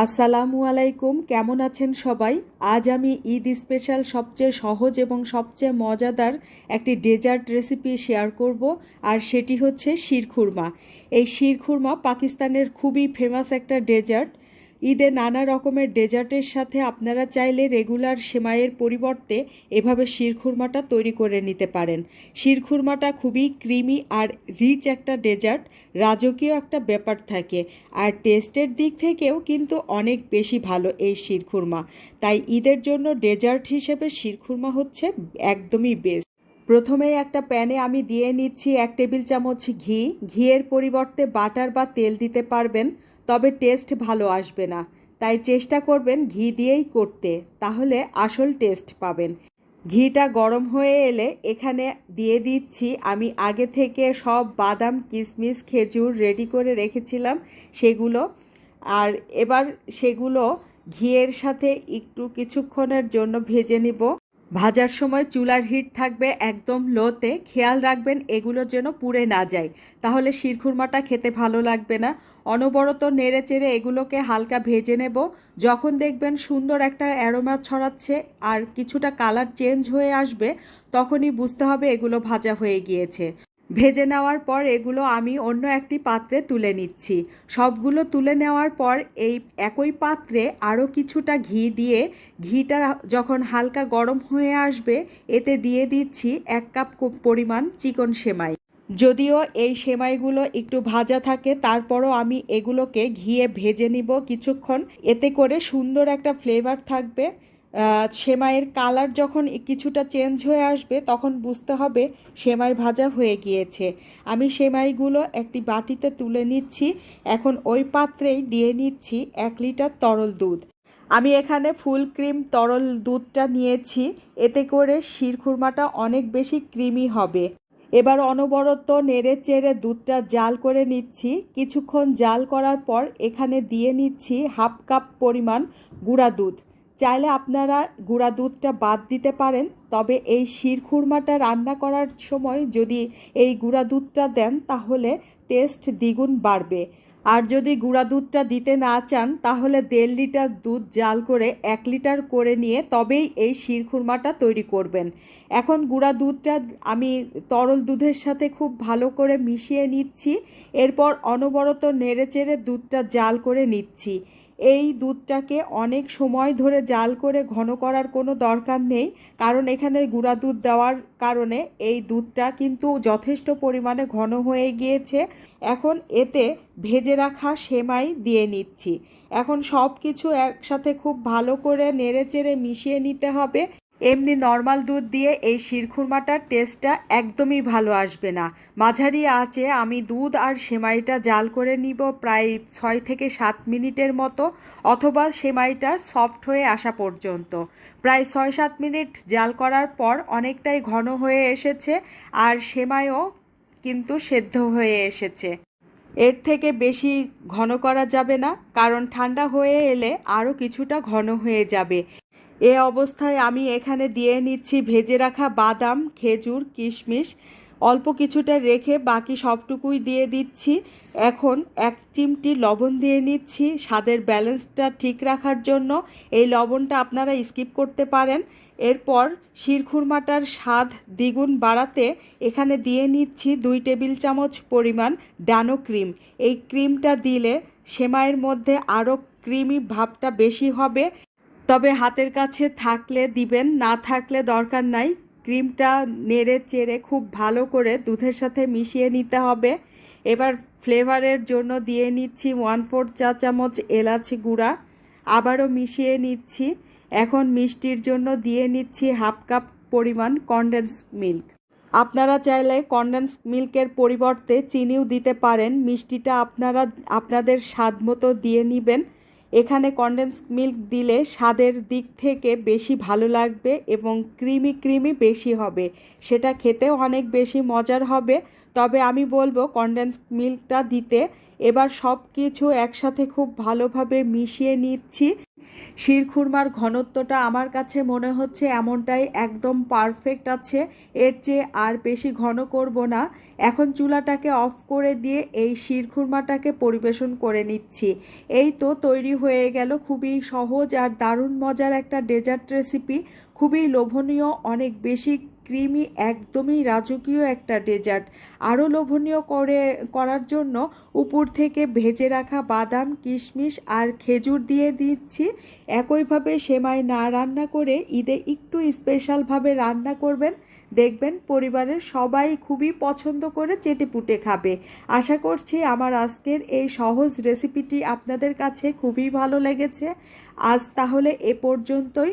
আসসালামু আলাইকুম, কেমন আছেন সবাই? আজ আমি ঈদ স্পেশাল সবচেয়ে সহজ এবং সবচেয়ে মজাদার একটি ডেজার্ট রেসিপি শেয়ার করব, আর সেটি হচ্ছে শিরখুরমা এই শিরখুরমা পাকিস্তানের খুবই ফেমাস একটা ডেজার্ট। ঈদে নানা রকমের ডেজার্টের সাথে আপনারা চাইলে রেগুলার সেমাইয়ের পরিবর্তে এভাবে শিরখুরমাটা তৈরি করে নিতে পারেন। শিরখুরমাটা খুবই ক্রিমি আর রিচ একটা ডেজার্ট, রাজকীয় একটা ব্যাপার থাকে। আর টেস্টের দিক থেকেও কিন্তু অনেক বেশি ভালো এই শিরখুরমা তাই ঈদের জন্য ডেজার্ট হিসেবে শিরখুরমা হচ্ছে একদমই বেস্ট প্রথমেই একটা প্যানে আমি দিয়ে নিচ্ছি এক টেবিল চামচ ঘি। ঘিয়ের পরিবর্তে বাটার বা তেল দিতে পারবেন, তবে টেস্ট ভালো আসবে না। তাই চেষ্টা করবেন ঘি দিয়েই করতে, তাহলে আসল টেস্ট পাবেন। ঘিটা গরম হয়ে এলে এখানে দিয়ে দিচ্ছি, আমি আগে থেকে সব বাদাম কিশমিশ খেজুর রেডি করে রেখেছিলাম সেগুলো। আর এবার সেগুলো ঘিয়ের সাথে একটু কিছুক্ষণের জন্য ভেজে নিব। ভাজার সময় চুলার হিট থাকবে একদম লোতে। খেয়াল রাখবেন, এগুলো যেন পুড়ে না যায়। তাহলে শিরখুরমাটা খেতে ভালো লাগবে না। অনবরত নেড়ে চেড়ে এগুলোকে হালকা ভেজে নেব। যখন দেখবেন সুন্দর একটা অ্যারোমা ছড়াচ্ছে আর কিছুটা কালার চেঞ্জ হয়ে আসবে, তখনই বুঝতে হবে এগুলো ভাজা হয়ে গিয়েছে। ভেজে নেওয়ার পর এগুলো আমি অন্য একটি পাত্রে তুলে নিচ্ছি। সবগুলো তুলে নেওয়ার পর এই একই পাত্রে আরও কিছুটা ঘি দিয়ে, ঘিটা যখন হালকা গরম হয়ে আসবে, এতে দিয়ে দিচ্ছি এক কাপ পরিমাণ চিকন সেমাই। যদিও এই সেমাইগুলো একটু ভাজা থাকে, তারপরও আমি এগুলোকে ঘিয়ে ভেজে নিব কিছুক্ষণ। এতে করে সুন্দর একটা ফ্লেভার থাকবে। সেমাইয়ের কালার যখন কিছুটা চেঞ্জ হয়ে আসবে, তখন বুঝতে হবে সেমাই ভাজা হয়ে গিয়েছে। আমি সেমাইগুলো একটি বাটিতে তুলে নিচ্ছি। এখন ওই পাত্রেই দিয়ে নিচ্ছি এক লিটার তরল দুধ। আমি এখানে ফুল ক্রিম তরল দুধটা নিয়েছি। এতে করে শিরখুরমাটা অনেক বেশি ক্রিমি হবে। এবার অনবরত নেড়ে চেড়ে দুধটা জাল করে নিচ্ছি। কিছুক্ষণ জাল করার পর এখানে দিয়ে নিচ্ছি হাফ কাপ পরিমাণ গুঁড়া দুধ। চাইলে আপনারা গুঁড়া দুধটা বাদ দিতে পারেন, তবে এই শিরখুরমাটা রান্না করার সময় যদি এই গুঁড়া দুধটা দেন, তাহলে টেস্ট দ্বিগুণ বাড়বে। আর যদি গুঁড়া দুধটা দিতে না চান, তাহলে দেড় লিটার দুধ জাল করে এক লিটার করে নিয়ে তবেই এই শিরখুরমাটা তৈরি করবেন। এখন গুঁড়া দুধটা আমি তরল দুধের সাথে খুব ভালো করে মিশিয়ে নিচ্ছি। এরপর অনবরত নেড়েচেড়ে দুধটা জাল করে নিচ্ছি। এই দুধটাকে অনেক সময় ধরে জাল করে ঘন করার কোনো দরকার নেই, কারণ এখানে গুঁড়া দুধ দেওয়ার কারণে এই দুধটা কিন্তু যথেষ্ট পরিমাণে ঘন হয়ে গিয়েছে। এখন এতে ভেজে রাখা সেমাই দিয়ে নিচ্ছি। এখন সব কিছু একসাথে খুব ভালো করে নেড়ে চেড়ে মিশিয়ে নিতে হবে। এমনি নর্মাল দুধ দিয়ে এই শিরখুরমাটার টেস্টটা একদমই ভালো আসবে না। মাঝারি আছে আমি দুধ আর সেমাইটা জাল করে নিব প্রায় ছয় থেকে সাত মিনিটের মতো, অথবা সেমাইটা সফট হয়ে আসা পর্যন্ত। প্রায় ছয় সাত মিনিট জাল করার পর অনেকটাই ঘন হয়ে এসেছে, আর সেমাইও কিন্তু সেদ্ধ হয়ে এসেছে। এর থেকে বেশি ঘন করা যাবে না, কারণ ঠান্ডা হয়ে এলে আরও কিছুটা ঘন হয়ে যাবে। এ অবস্থায় আমি এখানে দিয়ে নিচ্ছি ভেজে রাখা বাদাম, খেজুর, কিশমিশ। অল্প কিছুটা রেখে বাকি সবটুকুই দিয়ে দিচ্ছি। এখন এক চিমটি লবণ দিয়ে নিচ্ছি স্বাদের ব্যালেন্সটা ঠিক রাখার জন্য। এই লবণটা আপনারা স্কিপ করতে পারেন। এরপর শিরখুরমাটার স্বাদ দ্বিগুণ বাড়াতে এখানে দিয়ে নিচ্ছি দুই টেবিল চামচ পরিমাণ ডানো ক্রিম। এই ক্রিমটা দিলে সেমাইয়ের মধ্যে আরও ক্রিমি ভাবটা বেশি হবে। তবে হাতের কাছে থাকলে দিবেন, না থাকলে দরকার নাই। ক্রিমটা নেড়ে চেড়ে খুব ভালো করে দুধের সাথে মিশিয়ে নিতে হবে। এবার ফ্লেভারের জন্য দিয়ে নিচ্ছি ওয়ান ফোর চা চামচ এলাচি গুঁড়া। আবারও মিশিয়ে নিচ্ছি। এখন মিষ্টির জন্য দিয়ে নিচ্ছি হাফ কাপ পরিমাণ কনডেন্স মিল্ক আপনারা চাইলে কনডেন্স মিল্কের পরিবর্তে চিনিও দিতে পারেন। মিষ্টিটা আপনারা, আপনাদের স্বাদ মতো দিয়ে নেবেন। এখানে কন্ডেন্স মিল্ক দিলে স্বাদের দিক থেকে বেশি ভালো লাগবে এবং ক্রিমি ক্রিমি বেশি হবে। সেটা খেতেও অনেক বেশি মজার হবে। তবে আমি বলব কন্ডেন্স মিল্কটা দিতে এবার সব কিছু একসাথে খুব ভালোভাবে মিশিয়ে নিচ্ছি। শিরখুরমার ঘনত্বটা আমার কাছে মনে হচ্ছে এমনটাই একদম পারফেক্ট আছে। এর চেয়ে আর বেশি ঘন করব না। এখন চুলাটাকে অফ করে দিয়ে এই শিরখুরমাটাকে পরিবেশন করে নিচ্ছি। এই তো তৈরি হয়ে গেল খুবই সহজ আর দারুণ মজার একটা ডেজার্ট রেসিপি খুবই লোভনীয়, অনেক বেশি ক্রিমি একদমই রাজকীয় একটা ডেজার্ট আরও লোভনীয় করে, করার জন্য উপর থেকে ভেজে রাখা বাদাম, কিশমিশ আর খেজুর দিয়ে দিচ্ছি। একইভাবে সেমাই না রান্না করে ঈদে একটু স্পেশালভাবে রান্না করবেন। দেখবেন পরিবারের সবাই খুবই পছন্দ করে চেটেপুটে খাবে। আশা করছি আমার আজকের এই সহজ রেসিপিটি আপনাদের কাছে খুবই ভালো লেগেছে। আজ তাহলে এ পর্যন্তই।